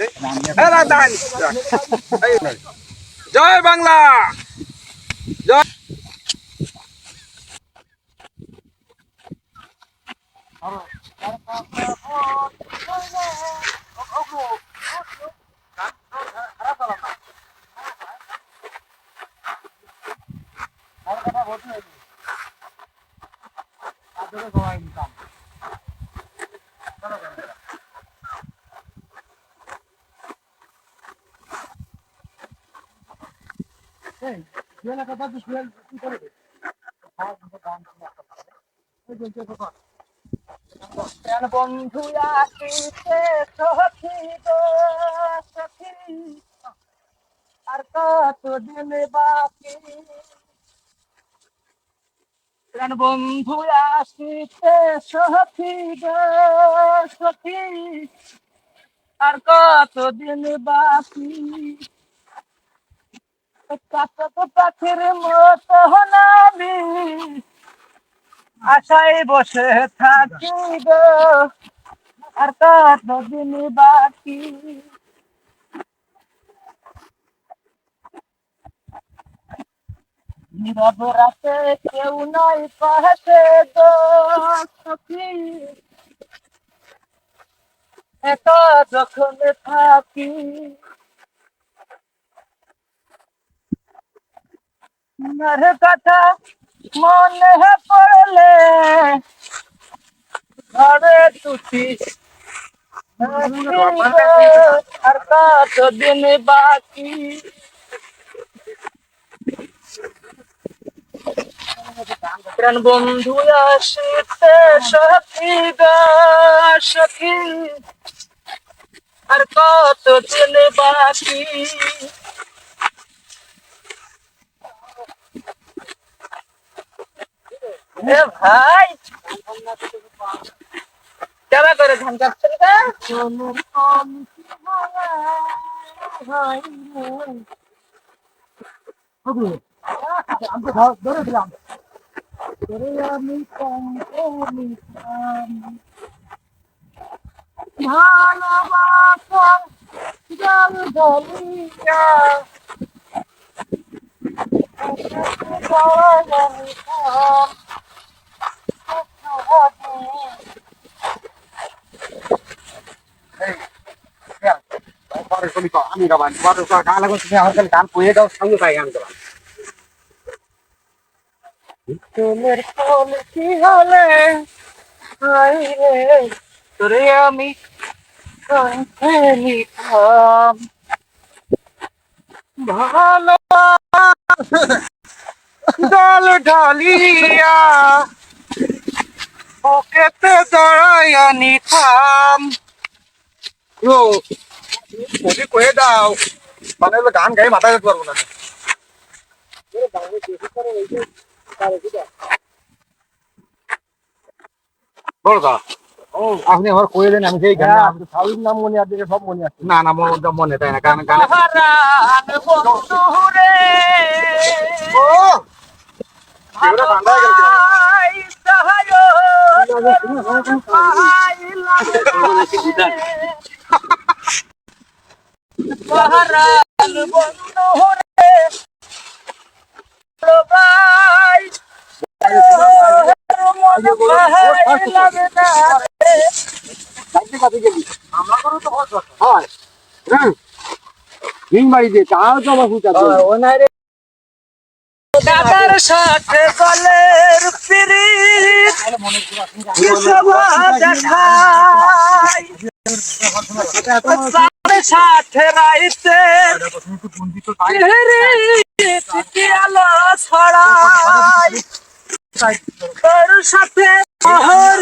হ্যাঁ। জয় বাংলা জয় প্রাণ বন্ধু আসিতে সখী গো, সখী। আর কত দিন বাকি? প্রাণ বন্ধু আসিতে সখী গো, সখী। আর কত দিন বাকি? পাখির মতো নামি। আশায় বসে থাকি গো, আর কত দিন বাকি? নীরব রাতে কেউ নাই পাশে গো, সখী। যখন থাকি তোমার কথা মনে পড়লে ঘরে তুতি আর কত দিন বাকি? প্রাণ বন্ধু আসিতে সখী সখী। আর কত দিন বাকি? এ ভাই! কেমন করে ধান কাটছেন ধরে জল ঢলিয়া আমি গাবান তোমার গান লাগবে তুমি আমার দাও পাই গান গাবান তোমার কোন কি হলে হাই রে তোরে আমি কণ্ঠে নিতাম ভালো দল ঢালিয়া পকেতে জড়াইয়া নিতাম ও তুমি কয়ে দাও। মানে গান গায়ে মাথা যেতে পারব না। আপনি আমার কয়ে দেন আমি সেই গান নাম মনে আছে সব মনে আছে। না না মনে মনে তাই না গান গান হারান বন্ধু রে ও এগুলো ঠান্ডা হয়ে গেল ভাই সাহায্য হারান বন্ধু রে ভাই আমার ফুটা দাদার সাথে গলের তার সাথে রাইতে আলো ছড়াই। তোর সাথে শহর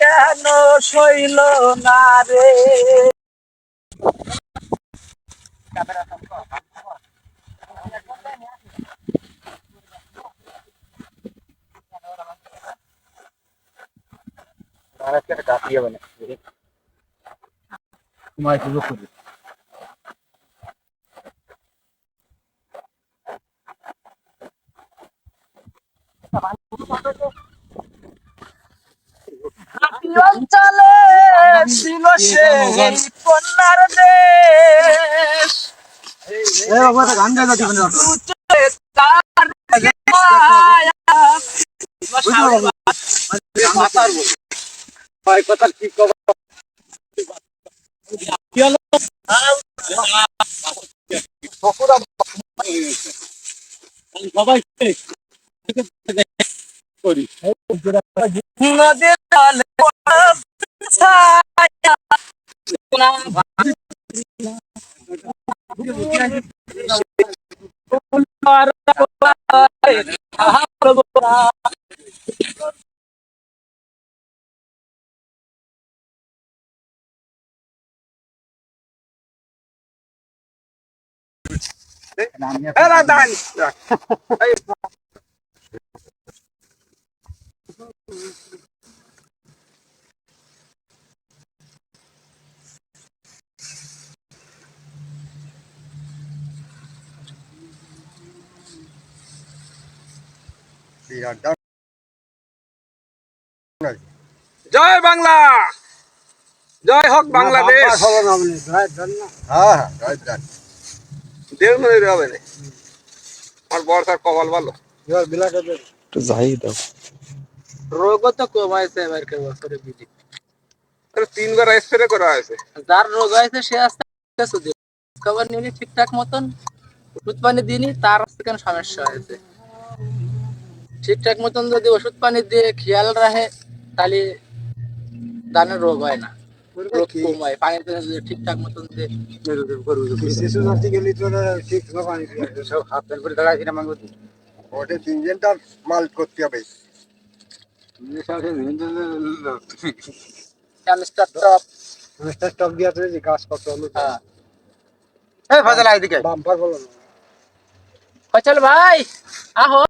কেন শৈল না রে? তোমার সুযোগ করি অঞ্চলে ছিল সে কন্যার দে এ বাবা এটা গান গাইতে দিবেন কথা কি কব সবাই করি নদীর জলে ছায়া এরা দান জয় বাংলা জয় হোক বাংলাদেশ হ্যাঁ হ্যাঁ জয় দেড় হবে না। আমার বর্ষার কপাল ভালো। রোগ তো কমাইছে এবার কে বছরে তিনবার স্প্রে করা হয়েছে। যার রোগ হয়েছে সে আস্তে আস্তে খাবার নিলি ঠিকঠাক মতন ওষুধ পানি দিনি তার কেন সমস্যা হয়েছে? ঠিকঠাক মতন যদি ওষুধ পানি দিয়ে খেয়াল রাখে তাহলে ধানের রোগ হয় না। রোগ কম হয় পানিতে যদি ঠিকঠাক মতন দিয়ে সব হাত প্যান্ট করে দাঁড়াইছি না মাঙ্গো ওটা ইঞ্জিনটা মাল করতে হবে। ক্যানিস্টার টপ স্টক দিয়ে আছে যে গাছ কত হলো হ্যাঁ। এই ফাজলা এদিকে। বাম্পার বলো না। ফয়সাল ভাই আহো।